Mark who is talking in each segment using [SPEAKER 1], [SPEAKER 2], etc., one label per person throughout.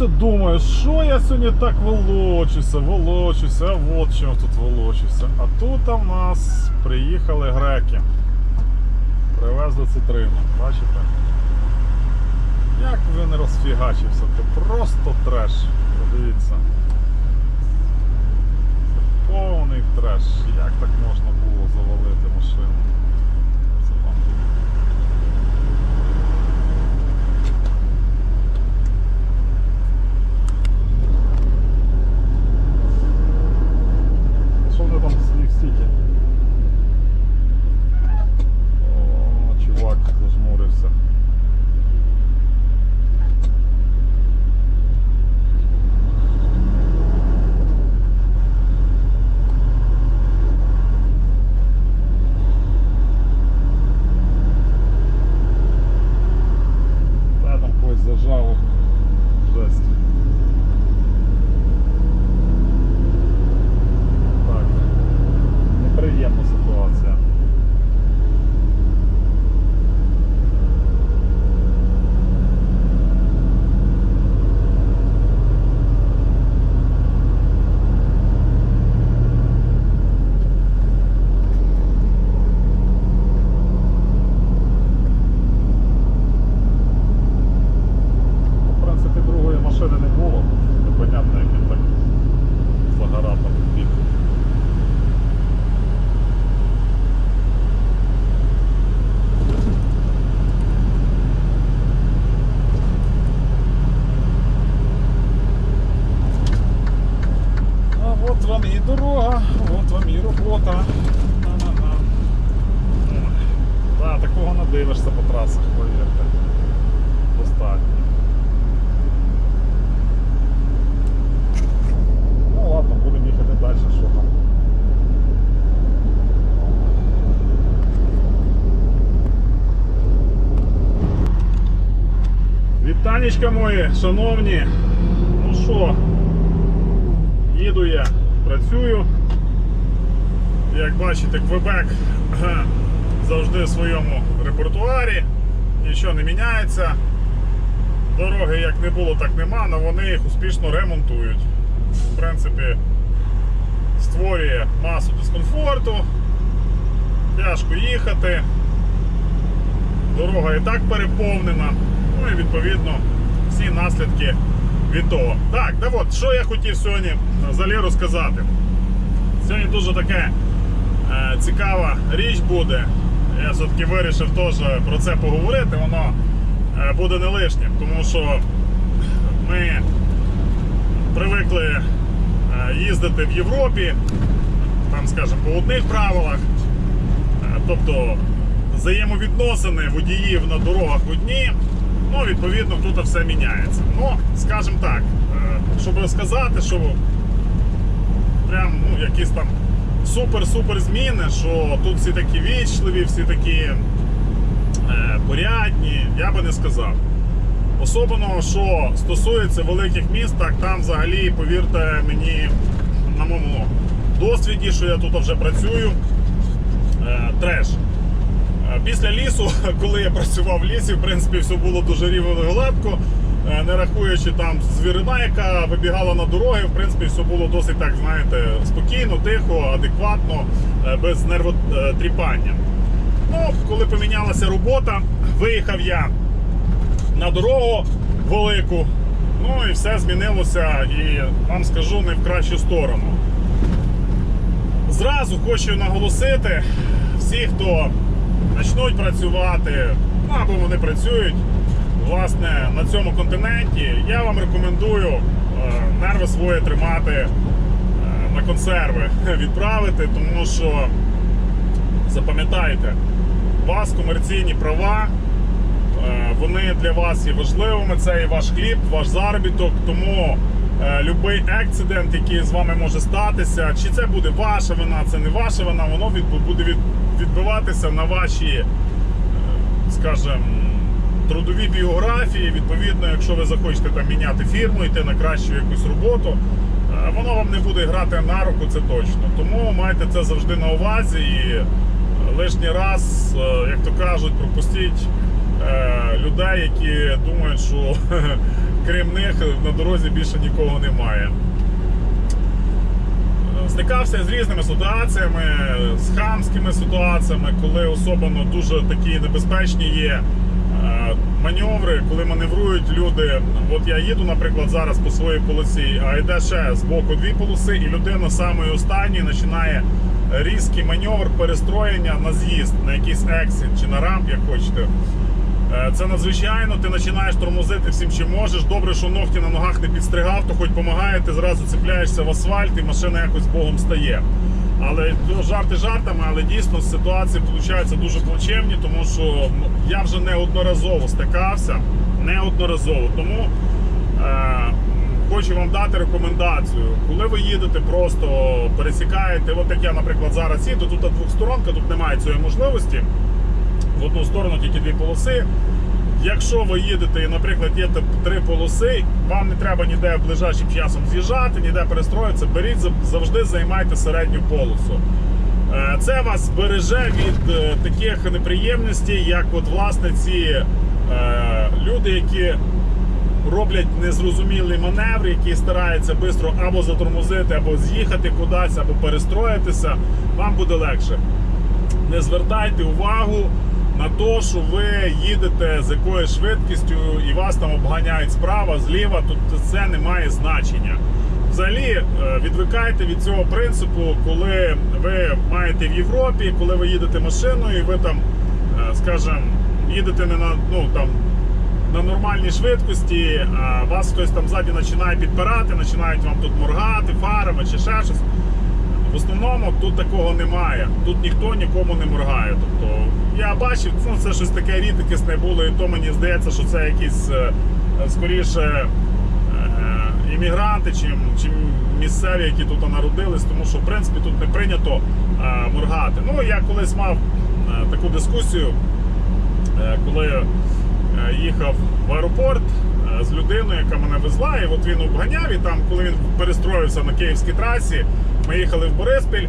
[SPEAKER 1] все думаю, що я сьогодні так волочуся, волочуся, а от чому тут волочуся. А тут в нас приїхали греки. Привезли цитрину, бачите? Як він розфігачився, то просто треш. Подивіться. Це повний треш. Як так можна було завалити машину? Вітанечка мої, шановні. Ну що, їду я, працюю. Як бачите, Квебек завжди в своєму репертуарі, нічого не міняється. Дороги як не було, так нема, але вони їх успішно ремонтують. В принципі, створює масу дискомфорту, тяжко їхати. Дорога і так переповнена. Ну і відповідно всі наслідки від того. Так, да от, що я хотів сьогодні взагалі розказати. Сьогодні дуже таке е, цікава річ буде. Я все-таки вирішив теж про це поговорити, воно е, буде не лишнім, тому що ми привикли е, їздити в Європі, там, скажімо, по одних правилах. Е, Тобто взаємовідносини водіїв на дорогах одні, ну, відповідно, тут все міняється. Ну, скажімо так, е, щоб сказати, що прям ну, якісь там супер-супер зміни, що тут всі такі вічливі, всі такі е, порядні, я би не сказав. Особливо, що стосується великих міст, так там взагалі, повірте мені, на моєму досвіді, що я тут вже працюю, е, треш. Е, Після лісу, коли я працював в лісі, в принципі, все було дуже рівно гладко. Е, Не рахуючи там звірина, яка вибігала на дороги, в принципі, все було досить так, знаєте, спокійно, тихо, адекватно, е, без нервотріпання. Ну, коли помінялася робота, виїхав я на дорогу велику. Ну і все змінилося, і вам скажу не в кращу сторону. Зразу хочу наголосити, всі, хто почнуть працювати, ну або вони працюють власне на цьому континенті, я вам рекомендую е, нерви свої тримати е, на консерви, відправити, тому що запам'ятайте, у вас комерційні права. Е, Вони для вас є важливими. Це і ваш хліб, ваш заробіток. Тому будь-який ексидент, який з вами може статися, чи це буде ваша вина, це не ваша вина, воно буде від- відбиватися на ваші, е, скажімо, трудові біографії. Відповідно, якщо ви захочете там міняти фірму, йти на кращу якусь роботу, е, воно вам не буде грати на руку, це точно. Тому майте це завжди на увазі і лишній раз, е, як то кажуть, пропустіть людей, які думають, що крім них на дорозі більше нікого немає. Стикався з різними ситуаціями, з хамськими ситуаціями, коли особливо дуже такі небезпечні є е, маневри, коли маневрують люди. От я їду, наприклад, зараз по своїй полосі, а йде ще з боку дві полоси, і людина самої останньої починає різкий маневр перестроєння на з'їзд, на якийсь ексит чи на рамп, як хочете. Е, Це надзвичайно, ти починаєш тормозити всім, чим можеш. Добре, що ногті на ногах не підстригав, то хоч допомагає, ти зразу цепляєшся в асфальт і машина якось богом стає. Але ну, жарти жартами, але дійсно ситуації виходять дуже плачевні, тому що я вже неодноразово стикався. Неодноразово. Тому е, хочу вам дати рекомендацію. Коли ви їдете, просто пересікаєте, от як я, наприклад, зараз їду, тут двохсторонка, тут немає цієї можливості в одну сторону тільки дві полоси. Якщо ви їдете наприклад, є три полоси, вам не треба ніде ближайшим часом з'їжджати, ніде перестроїтися, беріть завжди займайте середню полосу. Е, Це вас збереже від е, таких неприємностей, як от власне ці е, люди, які роблять незрозумілий маневр, які стараються швидко або затормозити, або з'їхати кудись, або перестроїтися, вам буде легше не звертайте увагу на те, що ви їдете з якоюсь швидкістю і вас там обганяють справа, зліва, тут це не має значення. Взагалі е, відвикайте від цього принципу, коли ви маєте в Європі, коли ви їдете машиною, і ви там, е, скажімо, їдете не на ну там. На нормальній швидкості а вас хтось там ззаді починає підпирати, починають вам тут моргати фарами чи ще щось. В основному тут такого немає. Тут ніхто нікому не моргає. Тобто я бачив, ну це щось таке рідкісне було, і то мені здається, що це якісь е, скоріше е, іммігранти, чим, чим місцеві, які тут народились, тому що в принципі тут не прийнято е, моргати. Ну я колись мав е, таку дискусію, е, коли е, їхав в аеропорт е, з людиною, яка мене везла, і от він обганяв, і там, коли він перестроївся на київській трасі, ми їхали в Бориспіль.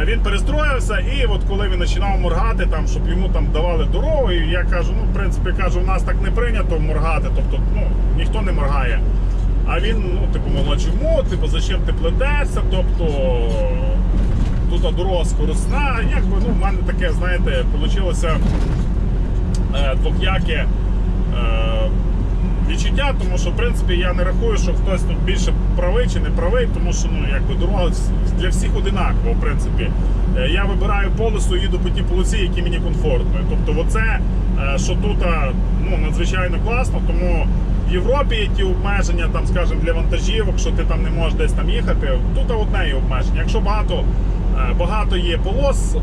[SPEAKER 1] Е, Він перестроївся, і от коли він починав моргати, там, щоб йому там давали дорогу, і я кажу, ну, в принципі, кажу, у нас так не прийнято моргати, тобто ну, ніхто не моргає. А він, ну, типу, мов, чому, типу, зачем ти плетешся? Тобто тут дорога скоросна. Якби, ну, в мене таке, знаєте, вийшло е, двохяке е, відчуття, тому що в принципі я не рахую, що хтось тут більше правий чи не правий, тому що ну якби дорога для всіх одинакова, в принципі. Е, Я вибираю полосу, їду по тій полосі, які мені комфортно. Тобто, оце, е, що тут е, ну, надзвичайно класно, тому в Європі ті обмеження, там, скажімо, для вантажівок, що ти там не можеш десь там їхати. Тут одне є обмеження. Якщо багато, багато є полос,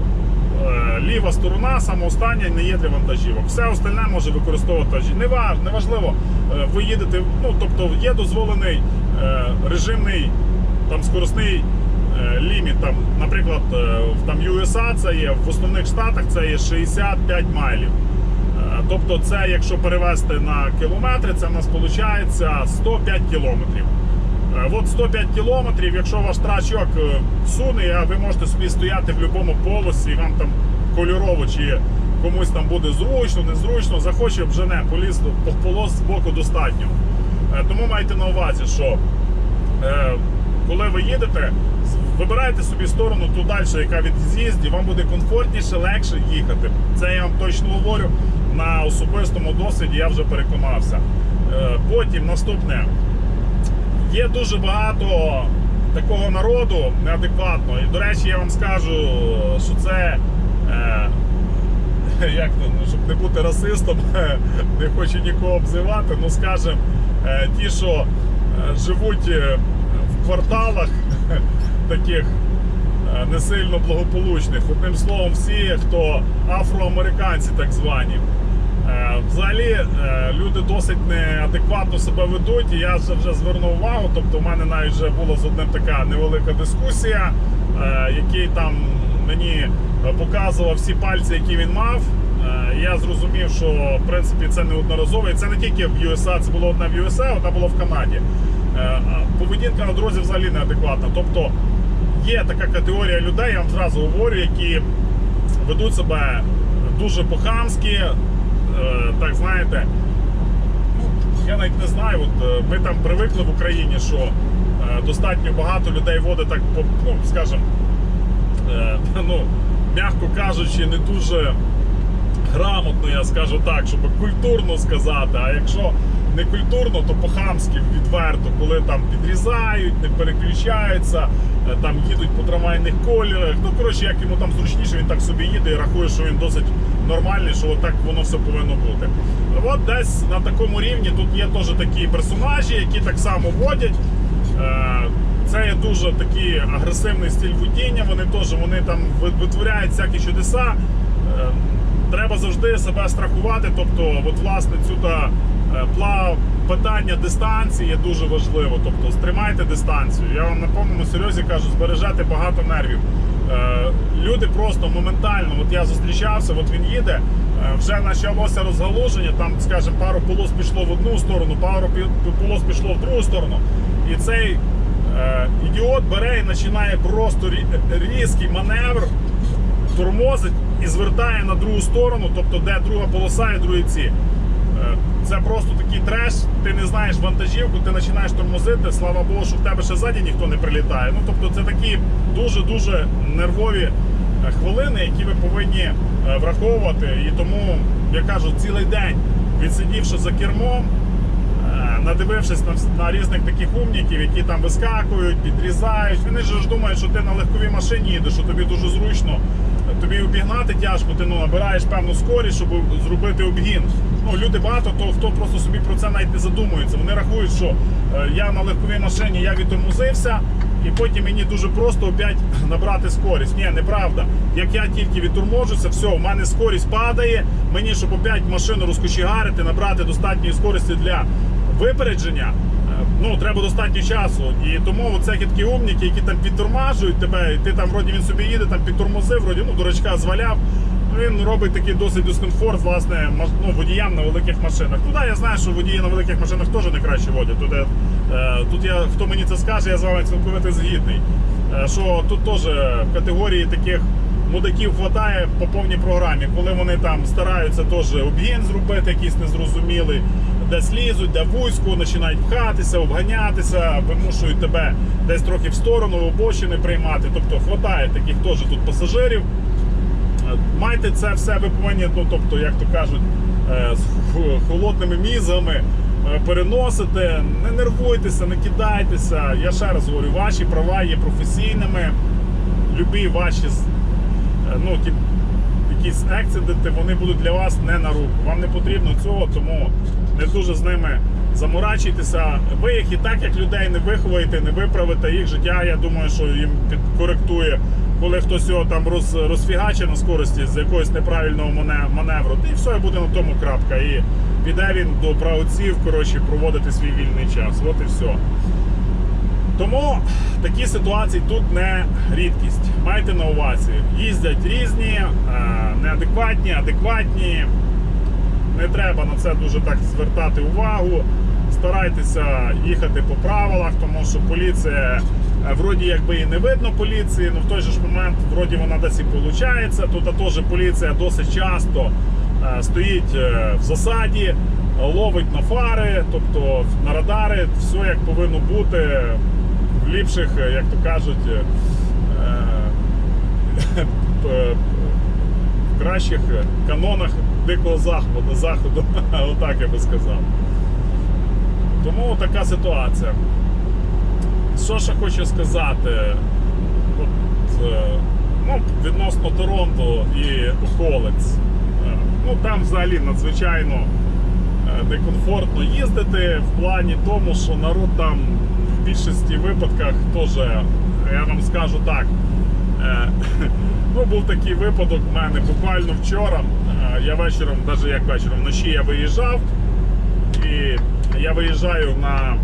[SPEAKER 1] ліва сторона, саме остання, не є для вантажівок. Все остальне може використовувати вантажі. Не, ва- не важливо, е, ви їдете, ну тобто є дозволений е, режимний там скоростний е, ліміт. Там, наприклад, е, там USA це є, в основних штатах це є 65 майлів. Е, Тобто, це, якщо перевести на кілометри, це в нас виходить 105 кілометрів. Е, От 105 кілометрів, якщо ваш трачок е, суне, ви можете собі стояти в будь-якому полосі, і вам там кольорово чи комусь там буде зручно, незручно, захоче обжене поліз по полос з боку достатньо. Е, Тому майте на увазі, що коли ви їдете, вибирайте собі сторону ту далі, яка від з'їзді, вам буде комфортніше, легше їхати. Це я вам точно говорю на особистому досвіді, я вже переконався. Потім наступне. Є дуже багато такого народу неадекватного. І, до речі, я вам скажу, що це. Е, як ну, щоб не бути расистом, не хочу нікого обзивати, ну скажем, е, ті, що е, живуть е, в кварталах таких не сильно благополучних. Одним словом, всі, хто афроамериканці, так звані. Е, Взагалі е, люди досить неадекватно себе ведуть, і я вже, звернув увагу. Тобто, в мене навіть вже була з одним така невелика дискусія, е, який там мені показував всі пальці, які він мав. Я зрозумів, що в принципі це неодноразово. І це не тільки в USA, це було одне в USA, одне було в Канаді. Поведінка на дорозі взагалі неадекватна. Тобто є така категорія людей, я вам зразу говорю, які ведуть себе дуже по-хамськи, так знаєте, ну, я навіть не знаю. От е, ми там привикли в Україні, що е, достатньо багато людей водить так, ну скажімо, е, ну, м'яко кажучи, не дуже грамотно, я скажу так, щоб культурно сказати. А якщо не культурно, то по-хамськи відверто, коли там підрізають, не переключаються, е, там їдуть по трамвайних колірах. Ну коротше, як йому там зручніше, він так собі їде і рахує, що він досить нормальний, що отак воно все повинно бути. От десь на такому рівні тут є теж такі персонажі, які так само водять. Е, Це є дуже такий агресивний стиль водіння. Вони теж вони там витворяють всякі чудеса. Е, Треба завжди себе страхувати. Тобто, от власне цю та е, питання дистанції є дуже важливо. Тобто, стримайте дистанцію. Я вам на повному серйозі кажу, збережете багато нервів. Е, Люди просто моментально, от я зустрічався, от він їде, е, вже почалося розгалуження, там, скажімо, пару полос пішло в одну сторону, пару полос пішло в другу сторону. І цей е, ідіот бере і починає просто різкий маневр, тормозить і звертає на другу сторону, тобто де друга полоса і другі ці. Це просто такий треш, ти не знаєш вантажівку, ти починаєш тормозити. Слава Богу, що в тебе ще ззаді ніхто не прилітає. Ну тобто це такі дуже-дуже нервові е, хвилини, які ви повинні е, враховувати. І тому, я кажу, цілий день відсидівши за кермом, Е, надивившись на, на різних таких умників, які там вискакують, підрізають. Вони ж думають, що ти на легковій машині їдеш, що тобі дуже зручно. Тобі обігнати тяжко, ти ну, набираєш певну скорість, щоб зробити обгін. Ну, люди багато, то хто просто собі про це навіть не задумується. Вони рахують, що е, я на легковій машині я відтормозився, і потім мені дуже просто опять набрати скорість. Ні, неправда. Як я тільки відторможуся, все, у мене скорість падає. Мені, щоб опять машину розкочегарити, набрати достатньої скорості для випередження. е, Ну, треба достатньо часу. І тому оце такі умніки, які там підтормажують тебе, і ти там вроді він собі їде, там підтормозив, вроді ну, дурачка зваляв. Ну, Він робить такий досить дискомфорт, власне, ну, водіям на великих машинах. Ну да, я знаю, що водії на великих машинах теж не краще водять. Тут, е, тут я, хто мені це скаже, я з вами цілковито згідний. Е, що тут теж категорії таких мудаків хватає по повній програмі, коли вони там стараються теж обгін зробити, якийсь незрозумілий, десь лізуть, де вузько, починають пхатися, обганятися, вимушують тебе десь трохи в сторону, в обочини приймати. Тобто хватає таких теж тут пасажирів. Майте це все, ви повинні, ну тобто, як то кажуть, е, з холодними мізгами е, переносити, не нервуйтеся, не кидайтеся. Я ще раз говорю, ваші права є професійними, любі ваші е, ну, якісь ексиденти, вони будуть для вас не на руку. Вам не потрібно цього, тому не дуже з ними заморачуйтеся. Ви їх і так, як людей не виховаєте, не виправите їх життя. Я думаю, що їм підкоректує, коли хтось його там роз, розфігачить на скорості з якогось неправильного мане- маневру. І все, і буде на тому крапка. І піде він до правоців, коротше, проводити свій вільний час. От і все. Тому такі ситуації тут не рідкість. Майте на увазі. Їздять різні, е, неадекватні, адекватні. Не треба на це дуже так звертати увагу. Старайтеся їхати по правилах, тому що поліція, вроді якби і не видно поліції, але в той же ж момент вроді вона десь і виходить. Тут теж поліція досить часто е, стоїть е, в засаді, ловить на фари, тобто на радари, все як повинно бути в ліпших, е, як то кажуть, е, е, в кращих канонах дикого заходу, заходу, отак я би сказав. Тому така ситуація. Що ще хочу сказати? От, е, ну, відносно Торонто і околиць. Е, Ну, там взагалі надзвичайно е, некомфортно їздити в плані тому, що народ там в більшості випадках теж, я вам скажу так. Ну, був такий випадок в мене буквально вчора. Я вечором, навіть як вечором, вночі я виїжджав. І я виїжджаю на,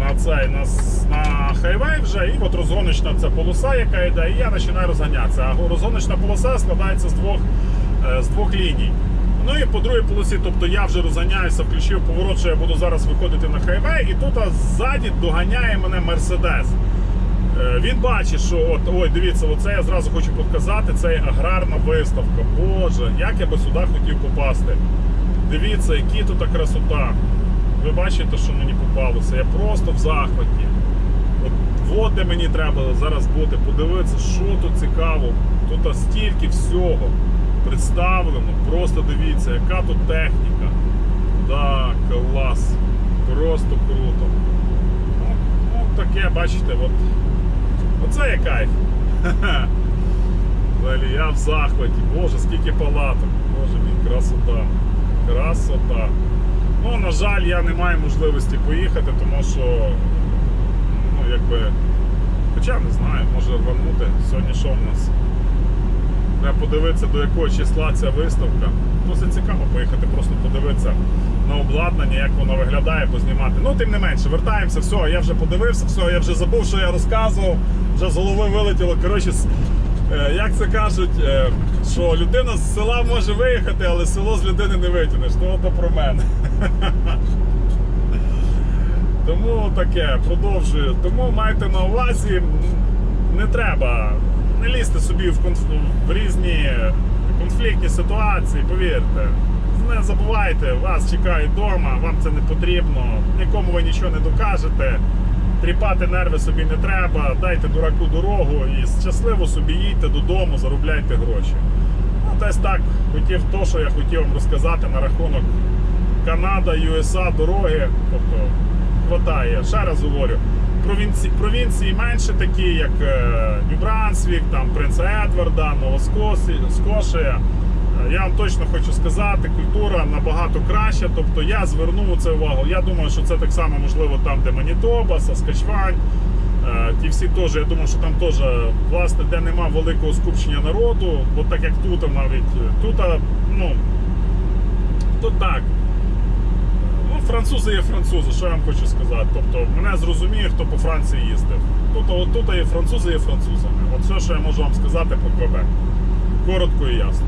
[SPEAKER 1] на цей на, на хайвей вже, і от розгоночна ця полоса, яка йде, і я починаю розганятися. А розгоночна полоса складається з двох, е, з двох ліній. Ну і по другій полосі, тобто я вже розганяюся, включив поворот, що я буду зараз виходити на хайвей, і тут ззаді доганяє мене Мерседес. Е, Він бачить, що от ой, дивіться, оце я зразу хочу показати. Це аграрна виставка. Боже, як я би сюди хотів попасти. Дивіться, які тут красота. Ви бачите, що мені попалося. Я просто в захваті. От, от де мені треба зараз бути, подивитися, що тут цікаво. Тут стільки всього представлено. Просто дивіться, яка тут техніка. Да, клас. Просто круто. Ну, ну таке, бачите, от. Оце є кайф. Взагалі, я в захваті. Боже, скільки палаток. Боже мій, красота. Красота. Ну, на жаль, я не маю можливості поїхати, тому що, ну, якби. Хоча не знаю, може рванути. Сьогодні що в нас? Треба подивитися, до якого числа ця виставка. Досить цікаво поїхати, просто подивитися на обладнання, як воно виглядає, познімати. Ну, тим не менше, вертаємося, все, я вже подивився, все, я вже забув, що я розказував, вже з голови вилетіло. Коротше, як це кажуть, е, що людина з села може виїхати, але село з людини не витягнеш. Ну, то про мене. Тому таке, продовжую. Тому майте на увазі, не треба не лізьте собі в, конф- в різні конфліктні ситуації, повірте. Не забувайте, вас чекають вдома, вам це не потрібно, нікому ви нічого не докажете. Тріпати нерви собі не треба, дайте дураку дорогу і щасливо собі їдьте додому, заробляйте гроші. Ну, десь так хотів то, що я хотів вам розказати на рахунок Канада, USA, дороги. Тобто хватає. Ще раз говорю. Провінції, провінції менше такі, як е, Нью-Брансвік, Принца Едварда, Новоскошія. Я вам точно хочу сказати, культура набагато краща. Тобто я звернув це увагу. Я думаю, що це так само можливо там, де Манітоба, Саскачвань. Е, Ті всі теж, я думаю, що там теж, власне, де нема великого скупчення народу, от так як тут навіть тут, ну, то так. Ну, французи є французи, що я вам хочу сказати. Тобто мене зрозуміє, хто по Франції їздив. Тут, от тут є французи є французами. От все, що я можу вам сказати про Квебек. Коротко і ясно.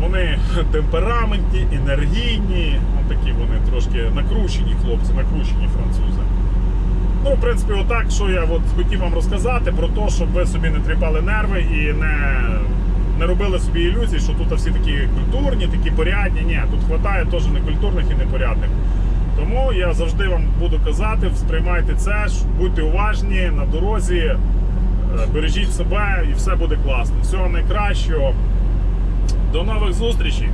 [SPEAKER 1] Вони темпераментні, енергійні, ну такі вони трошки накручені хлопці, накручені французи. Ну, в принципі, отак, що я от хотів вам розказати про те, щоб ви собі не тріпали нерви і не, не робили собі ілюзій, що тут всі такі культурні, такі порядні. Ні, тут вистачає теж некультурних і непорядних. Тому я завжди вам буду казати, сприймайте це, будьте уважні на дорозі, е, бережіть себе і все буде класно. Всього найкращого. До нових зустрічей!